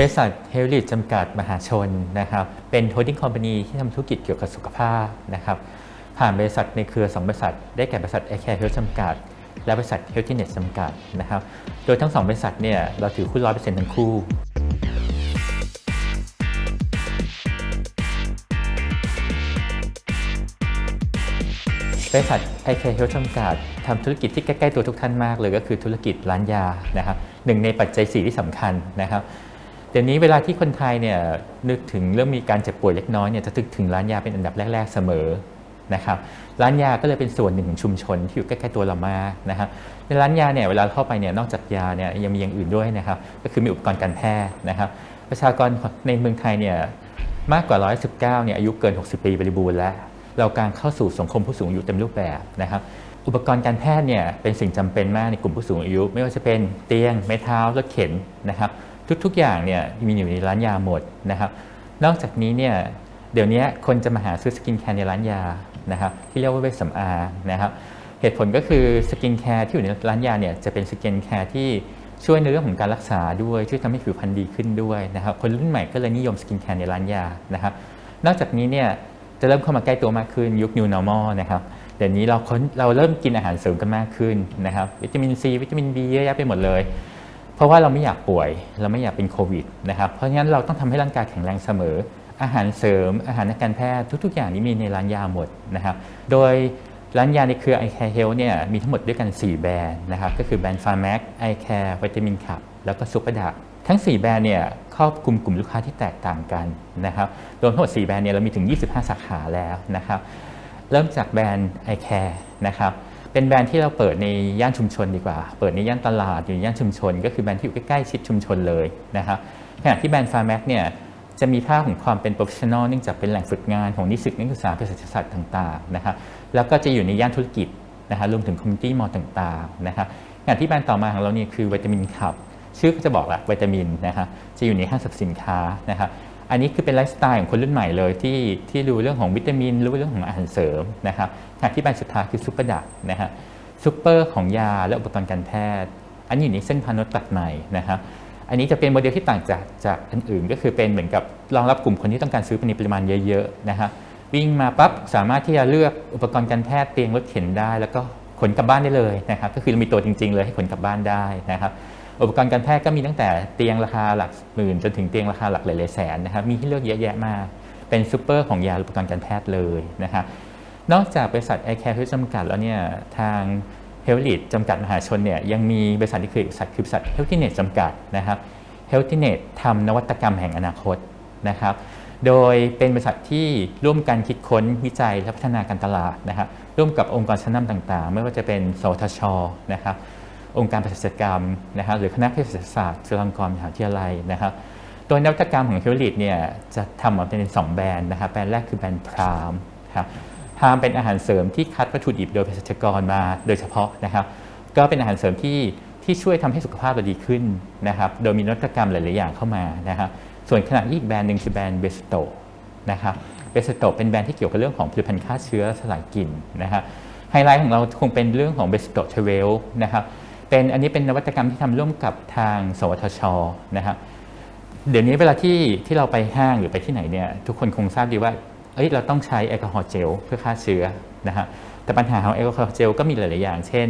บริษัทเฮลิจำกัดมหาชนนะครับเป็นโฮดดิ้งคอมพานีที่ทำธุรกิจเกี่ยวกับสุขภาพนะครับผ่านบริษัทในเครือ2บริษัท ได้แก่บริษัท a i r c a r e Health จำกัด และบริษัท Healthinet จำกัดนะครับโดยทั้ง 2 บริษัทเนี่ยเราถือหุ้น100%ทั้งคู่บริษัท i c a r e Health จำกัดทำธุรกิจที่ใกล้ ๆ ตัวทุกท่านมากเลยก็คือธุรกิจร้านยานะครับหนึ่งในปัจจัย 4 ที่สำคัญนะครับ เดี๋ยวนี้เวลาที่คนไทยเนี่ยนึกถึงเรื่องมีการเจ็บป่วยเล็กน้อยเนี่ยจะนึกถึงร้านยาเป็นอันดับแรก ๆเสมอนะครับร้านยาก็เลยเป็นส่วนหนึ่งของชุมชนที่อยู่ใกล้ๆตัวเรามากนะครับในร้านยาเนี่ยเวลาเข้าไปเนี่ยนอกจากยาเนี่ยยังมีอย่างอื่นด้วยนะครับก็คือมีอุปกรณ์การแพทย์นะครับ ประชากรในเมืองไทยเนี่ยมากกว่า 119 เนี่ยอายุเกิน 60 ปีบริบูรณ์แล้ว เราการเข้าสู่สังคมผู้สูงอายุเต็มรูปแบบนะครับอุปกรณ์การแพทย์เนี่ยเป็นสิ่งจำเป็นมากในกลุ่มผู้สูงอายุ ไม่ว่าจะเป็นเตียงไม้เท้ารถเข็นนะครับ ทุกๆอย่างเนี่ยมีอยู่ในร้านยาหมดนะครับ นอกจากนี้เนี่ยเดี๋ยวนี้คนจะมาหาซื้อสกินแคร์ในร้านยานะครับที่เรียกว่าเวชสำอางนะครับเหตุผลก็คือสกินแคร์ที่อยู่ในร้านยาเนี่ยจะเป็นสกินแคร์ที่ช่วยในเรื่องของการรักษาด้วยช่วยทำให้ผิวพรรณดีขึ้นด้วยนะครับคนรุ่นใหม่ก็เลยนิยมสกินแคร์ในร้านยานะครับนอกจากนี้เนี่ยจะเริ่มเข้ามาใกล้ตัวมากขึ้นยุค New Normal นะครับเดี๋ยวนี้เราค้นเราเริ่มกินอาหารเสริมกันมากขึ้นนะครับวิตามินซีวิตามิน B เยอะแยะไปหมดเลย เพราะว่าเราไม่อยากป่วย เราไม่อยากเป็นโควิดนะครับ เพราะงั้นเราต้องทำให้ร่างกายแข็งแรงเสมอ อาหารเสริม อาหารทางการแพทย์ทุก ๆ อย่างนี้มีในร้านยาหมดนะครับ โดยร้านยาในเครือ i Care Health เนี่ยมีทั้งหมดด้วยกัน 4 แบรนด์นะครับ ก็คือแบรนด์ Pharmac i Care Vitamin Cup แล้วก็ Super d a ทั้ง 4 แบรนด์เนี่ยครอบคลุมกลุ่มลูกค้าที่แตกต่างกันนะครับรวมทั้งหมด 4 แบรนด์เนี่ยเรามีถึง 25 สาขาแล้วนะครับเริ่มจากแบรนด์ i Care นะครับ เป็นแบรนด์ที่เราเปิดในย่านชุมชนดีกว่า เปิดในย่านตลาดอยู่ในย่านชุมชน ก็คือแบรนด์ที่อยู่ใกล้ๆชิดชุมชนเลยนะครับขณะที่แบรนด์ Pharmac เนี่ยจะมีภาพของความเป็น professional เนื่องจากเป็นแหล่งฝึกงานของนิสิตนักศึกษาเภสัชศาสตร์ต่างๆนะครับแล้วก็จะอยู่ในย่านธุรกิจนะฮะรวมถึง community mall ต่างๆนะครับขณะที่แบรนด์ต่อมาของเราเนี่ยคือวิตามินคับ ชื่อก็จะบอกละวิตามินนะครับจะอยู่ในห้างสรรพสินค้านะครับ อันนี้คือเป็นไลฟ์สไตล์ของคนรุ่นใหม่เลยที่ที่รู้เรื่องของวิตามิน รู้เรื่องของอาหารเสริมนะครับที่แบรนด์สุดท้ายคือซุปเปอร์ดักนะฮะซุปเปอร์ของยาและอุปกรณ์การแพทย์ อันนี้อยู่ในเส้นพานนตัดใหม่นะครับอันนี้จะเป็นโมเดลที่ต่างจากจากอันอื่น ก็คือเป็นเหมือนกับรองรับกลุ่มคนที่ต้องการซื้อในปริมาณเยอะๆนะครับวิ่งมาปั๊บสามารถที่จะเลือกอุปกรณ์การแพทย์เตียงรถเข็นได้ แล้วก็ขนกลับบ้านได้เลยนะครับก็คือมีตัวจริง ๆ เลยให้ขนกลับบ้านได้นะครับ อุปกรณ์การแพทย์ก็มีตั้งแต่เตียงราคาหลักหมื่นจนถึงเตียงราคาหลักหลายแสนนะครับมีให้เลือกเยอะแยะมากเป็นซูเปอร์ของยาอุปกรณ์การแพทย์เลยนะครับนอกจากบริษัท i Care Health จำกัดแล้วเนี่ยทาง h e a l t h i t จำกัดมหาชนเนี่ยยังมีบริษัทที่คือบริษัทคือบริษัท Healthinet จำกัดนะครับ Healthinet ทำนวัตกรรมแห่งอนาคตนะครับโดยเป็นบริษัทที่ร่วมกันคิดค้นวิจัยและพัฒนาการตลาดนะครับร่วมกับองค์กรชั้นนำต่างๆ ไม่ว่าจะเป็นสทชนะครับ องค์การเภสัชกรรมนะครับหรือคณะเภสัชศาสตร์จุฬาลงกรณ์มหาวิทยาลัยนะครับโดยนวัตกรรมของเฮลิทเนี่ยจะทำออกมาเป็นสองแบรนด์นะครับแบรนด์แรกคือแบรนด์พรามครับพรามเป็นอาหารเสริมที่คัดวัตถุดิบโดยเภสัชกรมาโดยเฉพาะนะครับ ก็เป็นอาหารเสริมที่ที่ช่วยทำให้สุขภาพเราดีขึ้นนะครับ โดยมีนวัตกรรมหลาย ๆ อย่างเข้ามานะครับ ส่วนขณะที่อีกแบรนด์หนึ่งคือแบรนด์เบสโตนะครับเบสโตเป็นแบรนด์ที่เกี่ยวกับเรื่องของผลิตภัณฑ์ฆ่าเชื้อสลายกลิ่นนะครับไฮไลท์ของเราคงเป็นเรื่องของเบสโตเทเวลนะครับ เป็นอันนี้เป็นนวัตกรรมที่ทำร่วมกับทาง สวทชนะครับเดี๋ยวนี้เวลาที่ที่เราไปห้างหรือไปที่ไหนเนี่ยทุกคนคงทราบดีว่าเอ้ยเราต้องใช้แอลกอฮอล์เจลเพื่อฆ่าเชื้อนะฮะแต่ปัญหาของแอลกอฮอล์เจลก็มีหลาย ๆ อย่าง เช่น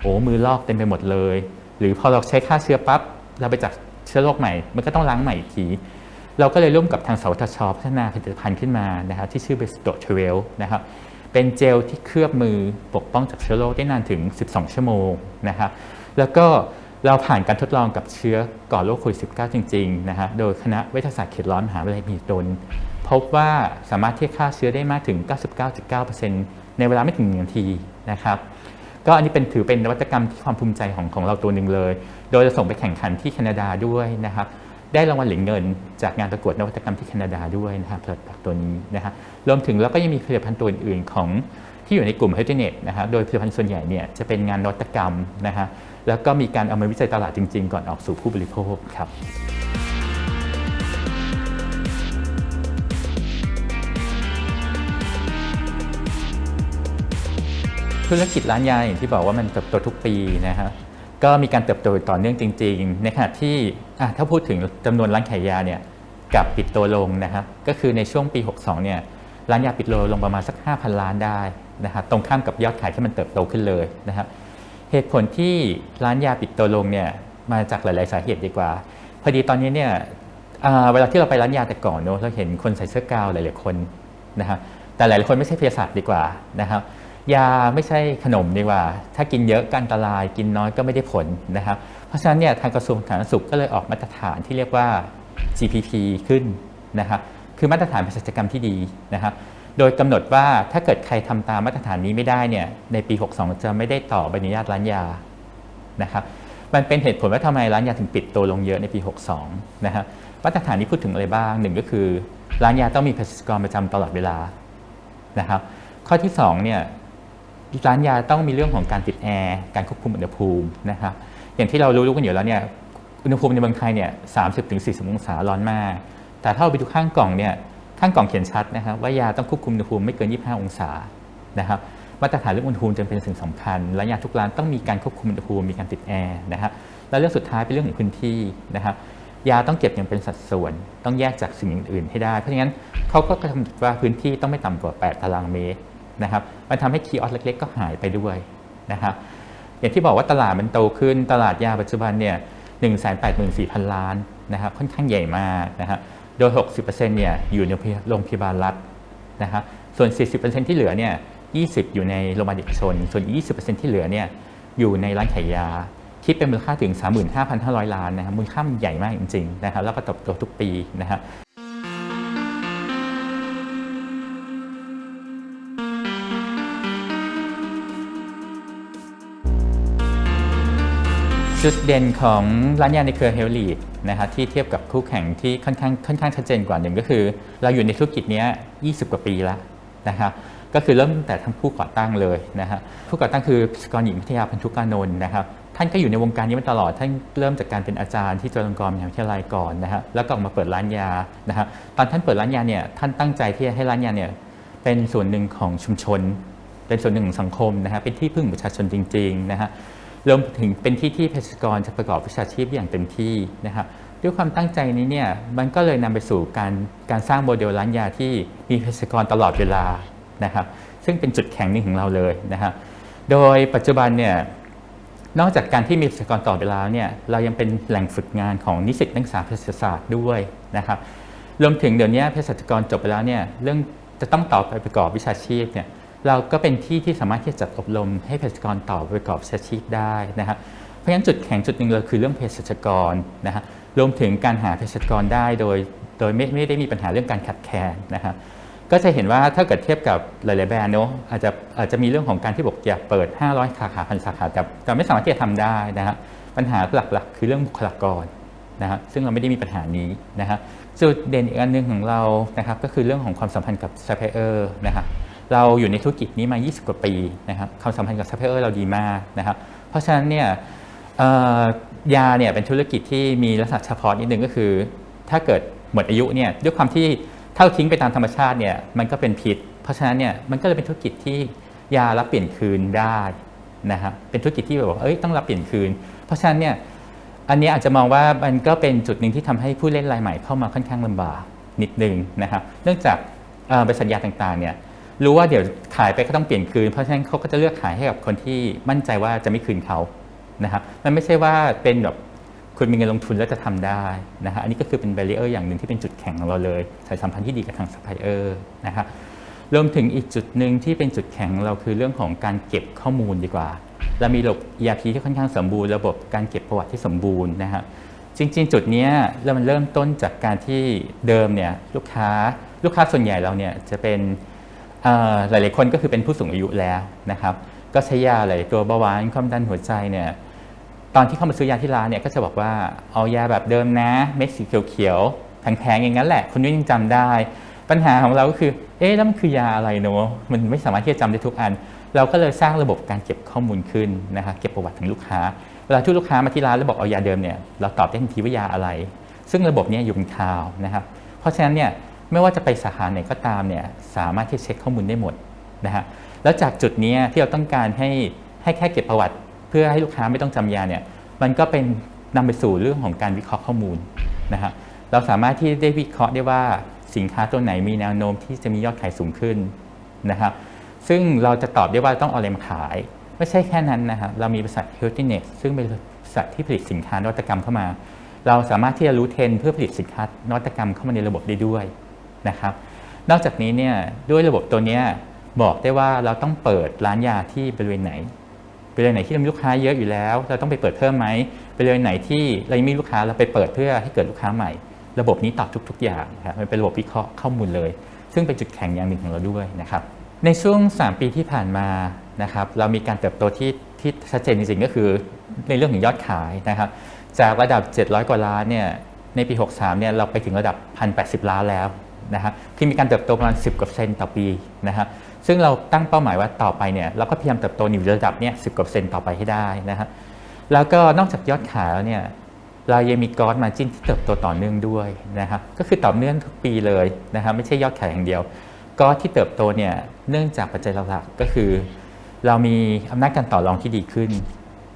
โอ้มือลอกเต็มไปหมดเลย หรือพอเราใช้ฆ่าเชื้อปั๊บเราไปจับเชื้อโรคใหม่ มันก็ต้องล้างใหม่อีกที เราก็เลยร่วมกับทางสวทช พัฒนาผลิตภัณฑ์ขึ้นมานะครับที่ชื่อเบสโตเทเวลนะครับเป็นเจลที่เคลือบมือปกป้องจากเชื้อโรคได้นานถึง 12 ชั่วโมงนะครับ แล้วก็เราผ่านการทดลองกับเชื้อก่อโรคโควิด -19 จริงๆนะฮะโดยคณะเวชศาสตร์เขตร้อนมหาวิทยาลัยมหิดลพบว่าสามารถที่จะฆ่าเชื้อได้มากถึง 99.9%ในเวลาไม่ถึงหนึ่งนาทีนะครับก็อันนี้เป็นถือเป็นนวัตกรรมที่ความภูมิใจของของเราตัวหนึ่งเลย โดยจะส่งไปแข่งขันที่แคนาดาด้วยนะครับได้รางวัลเหรียญเงิน จากงานประกวดนวัตกรรมที่แคนาดาด้วยนะครับผลิตภัณฑ์ตัวนี้นะครับรวมถึงแล้วก็ยังมีผลิตภัณฑ์ตัวอื่นๆของ ที่อยู่ในกลุ่ม h e a l t h n e t นะครับโดยผลิตภัณฑ์ส่วนใหญ่เนี่ยจะเป็นงานนวัตกรรมนะฮะแล้วก็มีการเอามาวิจัยตลาดจริง ๆ ก่อนออกสู่ผู้บริโภคครับธุรกิจร้านยาอย่างที่บอกว่ามันเติบโตทุกปีนะครับก็มีการเติบโตต่อเนื่องจริง ๆ ในขณะที่ถ้าพูดถึงจำนวนร้านขายยาเนี่ยกับปิดตัวลงนะครับก็คือในช่วงปี 62เนี่ยร้านยาปิดตัวลงประมาณสัก 5,000 ล้านได้ นะครับตรงข้ามกับยอดขายที่มันเติบโตขึ้นเลยนะครับเหตุผลที่ร้านยาปิดตัวลงเนี่ยมาจากหลาย ๆ สาเหตุดีกว่า พอดีตอนนี้เนี่ยเวลาที่เราไปร้านยาแต่ก่อนเนอะเราเห็นคนใส่เสื้อกาวหลาย ๆ คนนะครับแต่หลาย ๆ คนไม่ใช่เภสัชดีกว่านะครับยาไม่ใช่ขนมดีกว่า ถ้ากินเยอะก็อันตราย กินน้อยก็ไม่ได้ผลนะครับ เพราะฉะนั้นเนี่ยทางกระทรวงสาธารณสุขก็เลยออกมาตรฐานที่เรียกว่า GPP ขึ้นนะครับ คือมาตรฐานเภสัชกรรมที่ดีนะครับ โดยกำหนดว่าถ้าเกิดใครทำตามมาตรฐานนี้ไม่ได้เนี่ยในปี 62 จะไม่ได้ต่อใบอนุญาตร้านยานะครับมันเป็นเหตุผลว่าทำไมร้านยาถึงปิดตัวลงเยอะในปี 62 นะครับมาตรฐานนี้พูดถึงอะไรบ้างหนึ่งก็คือ ร้านยาต้องมีเภสัชกรประจำตลอดเวลานะครับ ข้อที่สองเนี่ยร้านยาต้องมีเรื่องของการติดแอร์การควบคุมอุณหภูมินะครับอย่างที่เรารู้ๆกันอยู่แล้วเนี่ยอุณหภูมิในเมืองไทยเนี่ยสามสิบถึงสี่สิบองศาร้อนมาก แต่ถ้าเราไปดูข้างกล่องเนี่ย ข้างกล่องเขียนชัดนะครับว่ายาต้องควบคุมอุณหภูมิไม่เกิน 25 องศานะครับมาตรฐานเรื่องอุณหภูมิจึงเป็นสิ่งสำคัญและยาทุกร้านต้องมีการควบคุมอุณหภูมิมีการติดแอร์นะครับและเรื่องสุดท้ายเป็นเรื่องของพื้นที่นะครับยาต้องเก็บอย่างเป็นสัดส่วน ต้องแยกจากสิ่งอื่นๆให้ได้ เพราะฉะนั้นเขาก็กำหนดว่าพื้นที่ต้องไม่ต่ำกว่า 8 ตารางเมตรนะครับมันทำให้คีออสเล็ก ๆ ก็หายไปด้วยนะครับอย่างที่บอกว่าตลาดมันโตขึ้นตลาดยาปัจจุบันเนี่ย184,000ล้านนะครับค่อนข้างใหญ่มากนะครับ โดย 60%เนี่ยอยู่ในโรงพยาบาลรัฐนะครับส่วน 40%ที่เหลือเนี่ย20 อยู่ในโรงพยาบาลเอกชน ส่วน 20%ที่เหลือเนี่ยอยู่ในร้านขายยา คิดเป็นมูลค่าถึง 35,500 ล้านนะครับมูลค่ามันใหญ่มากจริงๆนะครับแล้วก็เติบโตทุกปีนะครับ จุดเด่นของร้านยาในเครือเฮลลีดนะครับที่เทียบกับคู่แข่งที่ค่อนข้างค่อนข้างชัดเจนกว่าหนึ่งก็คือ เราอยู่ในธุรกิจนี้ย20 กว่าปีแล้วนะครับก็คือเริ่มแต่ทั้งผู้ก่อตั้งเลยนะฮะผู้ก่อตั้งคือพิศกรหญิงพิทยาพันธุกานนท์นะครับท่านก็อยู่ในวงการนี้มาตลอด ท่านเริ่มจากการเป็นอาจารย์ที่จุฬาลงกรณ์มหาวิทยาลัยก่อนนะฮะแล้วก็ออกมาเปิดร้านยานะฮะตอนท่านเปิดร้านยาเนี่ยท่านตั้งใจที่จะให้ร้านยาเนี่ยเป็นส่วนหนึ่งของชุมชน เป็นส่วนหนึ่งของสังคมนะฮะเป็นที่พึ่งประชาชนจริงๆนะฮะ รวมถึงเป็นที่ที่เภสัชกรจะประกอบวิชาชีพอย่างเต็มที่นะครับด้วยความตั้งใจนี้เนี่ยมันก็เลยนำไปสู่การการสร้างโมเดลร้านยาที่มีเภสัชกรตลอดเวลานะครับซึ่งเป็นจุดแข็งหนึ่งของเราเลยนะครับโดยปัจจุบันเนี่ยนอกจากการที่มีเภสัชกรตลอดเวลาเนี่ยเรายังเป็นแหล่งฝึกงานของนิสิตนักศึกษาเภสัชศาสตร์ด้วยนะครับรวมถึงเดี๋ยวนี้เภสัชกรจบไปแล้วเนี่ยเรื่องจะต้องต่อไปประกอบวิชาชีพเนี่ย เราก็เป็นที่ที่สามารถที่จะจัดอบรมให้เภสัชกรต่อประกอบวิชาชีพได้นะครับเพราะฉะนั้นจุดแข็งจุดหนึ่งเลยคือเรื่องเภสัชกรนะฮะรวมถึงการหาเภสัชกรได้โดย โดยไม่ไม่ได้มีปัญหาเรื่องการขัดแคลนนะครับก็จะเห็นว่าถ้าเกิดเทียบกับหลายๆแบรนด์เนอะอาจจะอาจจะมีเรื่องของการที่บอกอยากเปิด 500 สาขาพันสาขาแต่แต่ไม่สามารถที่จะทำได้นะฮะปัญหาหลักๆ คือเรื่องบุคลากรนะฮะซึ่งเราไม่ได้มีปัญหานี้นะฮะจุดเด่นอีกอันหนึ่งของเรานะครับก็คือเรื่องของความสัมพันธ์กับซัพพลายเออร์นะครับ เราอยู่ในธุรกิจนี้มา 20 กว่าปีนะครับความสัมพันธ์กับซัพพลายเออร์เราดีมากนะครับ เพราะฉะนั้นเนี่ยยาเนี่ยเป็นธุรกิจที่มีลักษณะเฉพาะนิดนึงก็คือ ถ้าเกิดหมดอายุเนี่ยด้วยความที่เท่าทิ้งไปตามธรรมชาติเนี่ยมันก็เป็นพิษ เพราะฉะนั้นเนี่ยมันก็เลยเป็นธุรกิจที่ยารับเปลี่ยนคืนได้นะครับเป็นธุรกิจที่แบบว่าเอ้ยต้องรับเปลี่ยนคืน เพราะฉะนั้นเนี่ยอันนี้อาจจะมองว่ามันก็เป็นจุดหนึ่งที่ทำให้ผู้เล่นรายใหม่เข้ามาค่อนข้างลำบากนิดนึงนะครับ เนื่องจากบริษัทยาต่างๆเนี่ย รู้ว่าเดี๋ยวขายไปก็ต้องเปลี่ยนคืน เพราะฉะนั้นเขาก็จะเลือกขายให้กับคนที่มั่นใจว่าจะไม่คืนเขานะครับมันไม่ใช่ว่าเป็นแบบคุณมีเงินลงทุนแล้วจะทำได้นะฮะอันนี้ก็คือเป็นแบร r เออร์อย่างหนึ่งที่เป็นจุดแข็งของเราเลยสายสัมพันธ์ที่ดีกับทางซัพพลายเออร์นะครับรวมถึงอีกจุดหนึ่งที่เป็นจุดแข็งเราคือเรื่องของการเก็บข้อมูลดีกว่า เรามีระบบ ERP ที่ค่อนข้างสมบูรณ์ระบบการเก็บประวัติที่สมบูรณ์นะฮะจริง ๆ จุดนี้เรามันเริ่มต้นจากการที่เดิมเนี่ยลูกค้าลูกค้าส่วนใหญ่เราเนี่ยจะเป็น หลายๆคนก็คือเป็นผู้สูงอายุแล้วนะครับ ก็ใช้ยาหลายตัวเบาหวานความดันหัวใจเนี่ยตอนที่เข้ามาซื้อยาที่ร้านเนี่ยก็จะบอกว่าเอายาแบบเดิมนะเม็ดสีเขียวๆแพงๆอย่างนั้นแหละคุณนุ้ยยังจำได้ ปัญหาของเราก็คือเอ๊ะแล้วมันคือยาอะไรเนอะมันไม่สามารถที่จะจำได้ทุกอัน เราก็เลยสร้างระบบการเก็บข้อมูลขึ้นนะครับเก็บประวัติของลูกค้าเวลาที่ลูกค้ามาที่ร้านแล้วบอกเอายาเดิมเนี่ยเราตอบได้ทันทีว่ายาอะไร ซึ่งระบบนี้อยู่บนคลาวนะครับเพราะฉะนั้นเนี่ย ไม่ว่าจะไปสาขาไหนก็ตามเนี่ยสามารถที่เช็คข้อมูลได้หมดนะฮะแล้วจากจุดนี้ที่เราต้องการให้ให้แค่เก็บประวัติ เพื่อให้ลูกค้าไม่ต้องจำยาเนี่ยมันก็เป็นนำไปสู่เรื่องของการวิเคราะห์ข้อมูลนะครับเราสามารถที่ได้วิเคราะห์ได้ว่าสินค้าตัวไหนมีแนวโน้มที่จะมียอดขายสูงขึ้นนะครับซึ่งเราจะตอบได้ว่าต้องเอาอะไรมาขาย ไม่ใช่แค่นั้นนะครับเรามีบริษัท Healthinex ซึ่งเป็นบริษัทที่ผลิตสินค้านวัตกรรมเข้ามา เราสามารถที่จะรู้เทรนเพื่อผลิตสินค้านวัตกรรมเข้ามาในระบบได้ด้วย นะครับ นอกจากนี้เนี่ยด้วยระบบตัวนี้บอกได้ว่าเราต้องเปิดร้านยาที่บริเวณไหนบริเวณไหนที่มีลูกค้าเยอะอยู่แล้ว เราต้องไปเปิดเพิ่มไหมบริเวณไหนที่เรายังม่มีลูกค้าเราไปเปิดเพื่อให้เกิดลูกค้าใหม่ ระบบนี้ตอบทุก ๆ อย่างครับมันเป็นระบบวิเคราะห์ข้อมูลเลย ซึ่งเป็นจุดแข็งอย่างหนึ่งของเราด้วยนะครับในช่วง 3 ปีที่ผ่านมานะครับเรามีการเติบโตที่ที่ชัดเจนจริงๆก็คือในเรื่องของยอดขายนะครับจากระดับ 700 กว่าล้านเนี่ยในปี 63เนี่ยเราไปถึงระดับ 1,080 ล้านแล้ว นะครับคือมีการเติบโตประมาณ 10กว่าเซนต์ต่อปีนะครับซึ่งเราตั้งเป้าหมายว่าต่อไปเนี่ยเราก็พยายามเติบโตอยู่ระดับเนี่ย10กว่าเซนต์ต่อไปให้ได้นะครับแล้วก็นอกจากยอดขายแล้วเนี่ยเรายังมีกอสมาจิ้นที่เติบโตต่อเนื่องด้วยนะครับก็คือต่อเนื่องทุกปีเลยนะครับไม่ใช่ยอดขายอย่างเดียวก็ที่เติบโตเนี่ยเนื่องจากปัจจัยหลักๆก็คือ เรามีอำนาจการต่อรองที่ดีขึ้น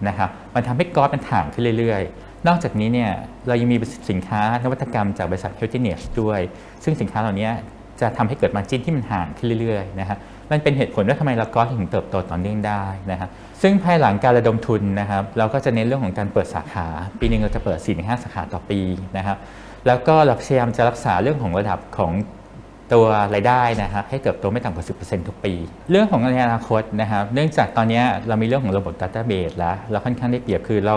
นะครับมันทำให้กอสมันถ่างขึ้นเรื่อยๆ นอกจากนี้เนี่ยเรายังมีสินค้านวัตกรรมจากบริษัท h e a l t h i n e s ด้วย ซึ่งสินค้าเหล่านี้จะทำให้เกิดมาจิ้นที่มันห่างขึ้นเรื่อยๆนะฮะมันเป็นเหตุผลว่าทำไมเรากอสถึงเติบโตต่อเนื่องได้นะฮะซึ่งภายหลังการระดมทุนนะครับเราก็จะเน้นเรื่องของการเปิดสาขา ปีหนึงเราจะเปิด4-5สาขาต่อปีนะครับแล้วก็เราพยายามจะรักษาเรื่องของระดับของตัวรายได้นะครับให้เติบโตไม่ต่ำกว่า 10%ทุกปี เรื่องของในอนาคตนะครับ เนื่องจากตอนนี้เรามีเรื่องของระบบ Database แล้ว เราค่อนข้างได้เปรียบคือเรา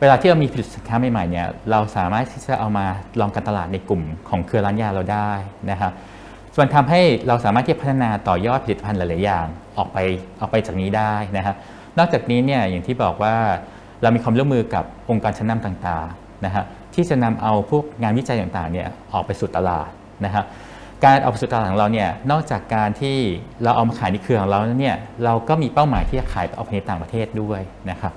เวลาที่เรามีผลิตสินค้าใหม่ๆเนี่ยเราสามารถที่จะเอามาลองการตลาดในกลุ่มของเครือร้านยาเราได้นะครับส่วนทำให้เราสามารถที่จะพัฒนาต่อยอดผลิตภัณฑ์หลายๆอย่างออกไปออกไปจากนี้ได้นะครับนอกจากนี้เนี่ยอย่างที่บอกว่าเรามีความร่วมมือกับองค์การชั้นนำต่างๆนะครับที่จะนำเอาพวกงานวิจัยต่างๆเนี่ยออกไปสู่ตลาดนะครับการเอาไปสู่ตลาดของเราเนี่ยนอกจากการที่เราเอามาขายในเครือของเราเนี่ยเราก็มีเป้าหมายที่จะขายไปออกไปในต่างประเทศด้วยนะครับ